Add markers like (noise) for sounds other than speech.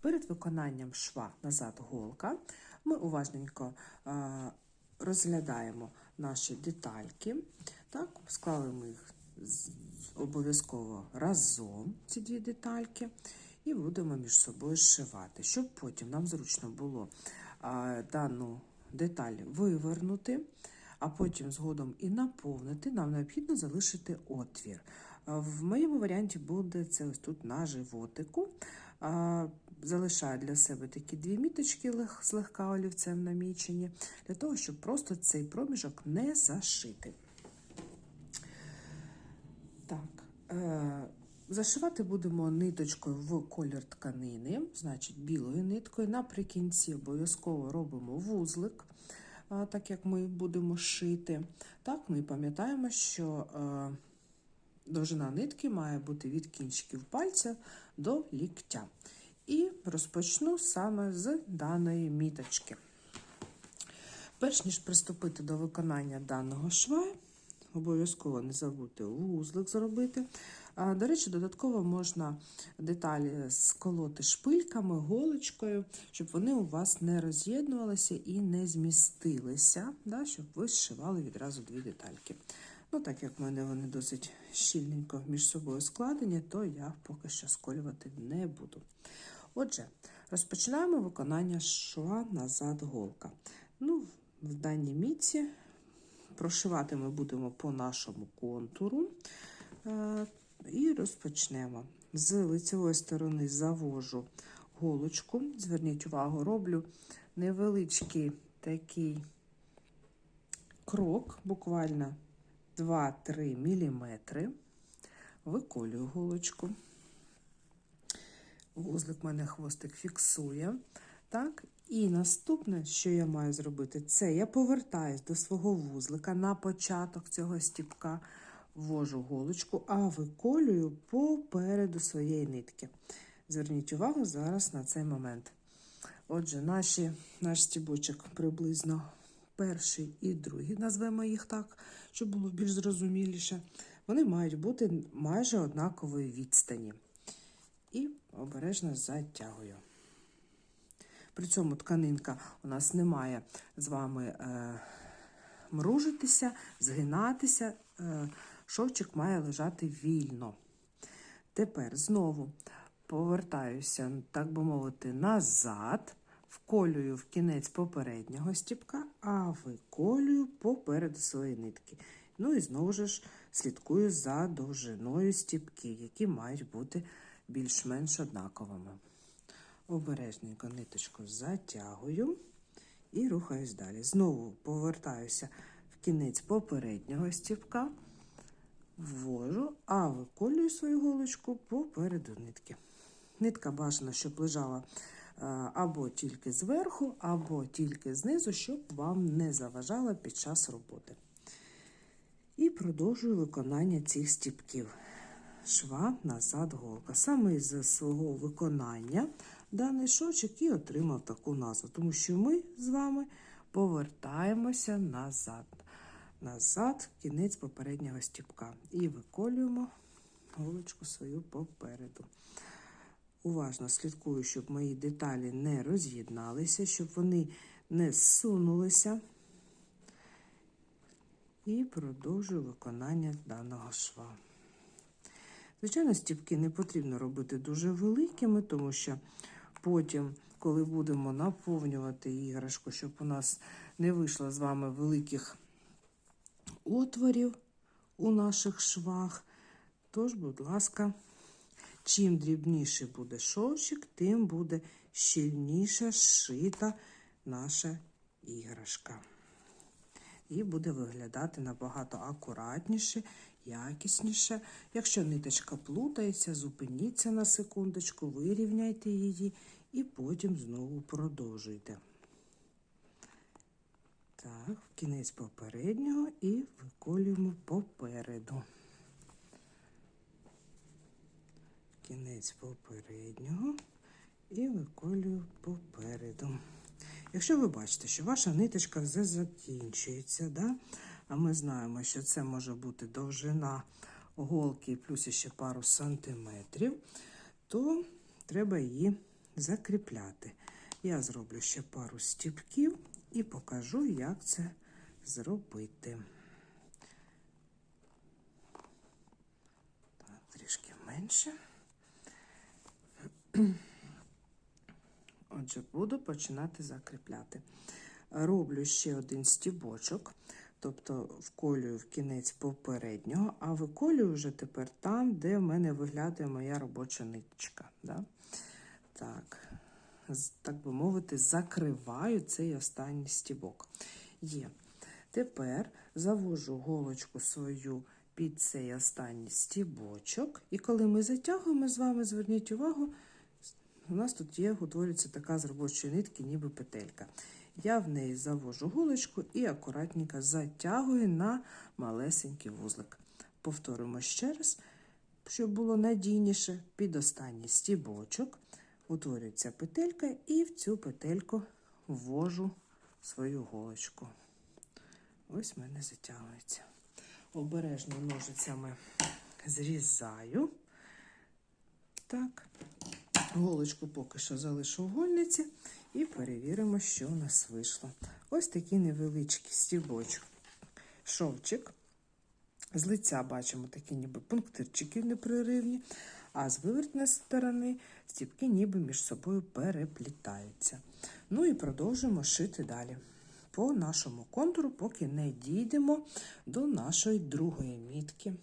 Перед виконанням шва назад голка ми уважненько розглядаємо наші детальки. Так, склали ми їх обов'язково разом, ці дві детальки, і будемо між собою зшивати, щоб потім нам зручно було дану деталь вивернути, а потім згодом і наповнити, нам необхідно залишити отвір. В моєму варіанті буде це ось тут на животику. Залишаю для себе такі дві міточки лег- злегка олівцем намічені, для того, щоб просто цей проміжок не зашити. Так, е, зашивати будемо ниточкою в колір тканини, значить білою ниткою. Наприкінці обов'язково робимо вузлик, е, так як ми будемо шити. Так, ми пам'ятаємо, що е, довжина нитки має бути від кінчиків пальця до ліктя. І розпочну саме з даної міточки. Перш ніж приступити до виконання даного шва, обов'язково не забудьте вузлик зробити. До речі, додатково можна деталі сколоти шпильками, голочкою, щоб вони у вас не роз'єднувалися і не змістилися, щоб ви зшивали відразу дві детальки. Ну, так як в мене вони досить щільненько між собою складені, то я поки що сколювати не буду. Отже, розпочинаємо виконання шва назад голка. Ну, в даній мітці прошивати ми будемо по нашому контуру. Е, І розпочнемо. З лицевої сторони завожу голочку. Зверніть увагу, роблю невеличкий такий крок, буквально 2-3 мм. Виколюю голочку. Вузлик мене хвостик фіксує. Так, і наступне, що я маю зробити, це я повертаюсь до свого вузлика на початок цього стіпка, ввожу голочку, а виколюю попереду своєї нитки. Зверніть увагу зараз на цей момент. Отже, наші, наш стібочок приблизно перший і другий, назвемо їх так, щоб було більш зрозуміліше. Вони мають бути майже однакової відстані. І обережно затягую. При цьому тканинка у нас не має з вами е, мружитися, згинатися. Е, шовчик має лежати вільно. Тепер знову повертаюся, так би мовити, назад, вколюю в кінець попереднього стіпка, а виколюю попереду своєї нитки. Ну і знову ж слідкую за довжиною стіпків, які мають бути більш-менш однаковими. Обережненько ниточку затягую і рухаюсь далі. Знову повертаюся в кінець попереднього стіпка, ввожу, а виколюю свою голочку попереду нитки. Нитка бажана, щоб лежала або тільки зверху, або тільки знизу, щоб вам не заважала під час роботи. І продовжую виконання цих стіпків. Шва назад голка. Саме із свого виконання даний шовчик і отримав таку назву, тому що ми з вами повертаємося назад. Назад, кінець попереднього стіпка. І виколюємо голочку свою попереду. Уважно слідкую, щоб мої деталі не роз'єдналися, щоб вони не зсунулися. І продовжую виконання даного шва. Звичайно, стіпки не потрібно робити дуже великими, тому що потім, коли будемо наповнювати іграшку, щоб у нас не вийшло з вами великих отворів у наших швах. Тож, будь ласка, чим дрібніший буде шовчик, тим буде щільніше зшита наша іграшка. І буде виглядати набагато акуратніше, якісніше. Якщо ниточка плутається, зупиніться на секундочку, вирівняйте її і потім знову продовжуйте. Так, в кінець попереднього і виколюємо попереду. В Кінець попереднього і виколюю попереду. Якщо ви бачите, що ваша ниточка вже закінчується, да? а ми знаємо, що це може бути довжина голки плюс ще пару сантиметрів, то треба її закріпляти. Я зроблю ще пару стіпків і покажу, як це зробити. Так, трішки менше. (clears throat) Отже, буду починати закріпляти. Роблю ще один стібочок, тобто вколюю в кінець попереднього, а виколюю вже тепер там, де в мене виглядає моя робоча ниточка. Да? Так, так би мовити, закриваю цей останній стібок. Є. Тепер завожу голочку свою під цей останній стібочок, і коли ми затягуємо з вами, зверніть увагу, у нас тут є, утворюється така з робочої нитки, ніби петелька. Я в неї завожу голочку і акуратненько затягую на малесенький вузлик. Повторимо ще раз, щоб було надійніше. Під останній стібочок утворюється петелька, і в цю петельку ввожу свою голочку. Ось в мене затягується. Обережно ножицями зрізаю. Так. Голочку поки що залишу в гольниці і перевіримо, що у нас вийшло. Ось такий невеличкий стібочок. Шовчик. З лиця бачимо такі ніби пунктирчики непреривні, а з вивертної сторони стібки ніби між собою переплітаються. Ну і продовжуємо шити далі. По нашому контуру, поки не дійдемо до нашої другої мітки.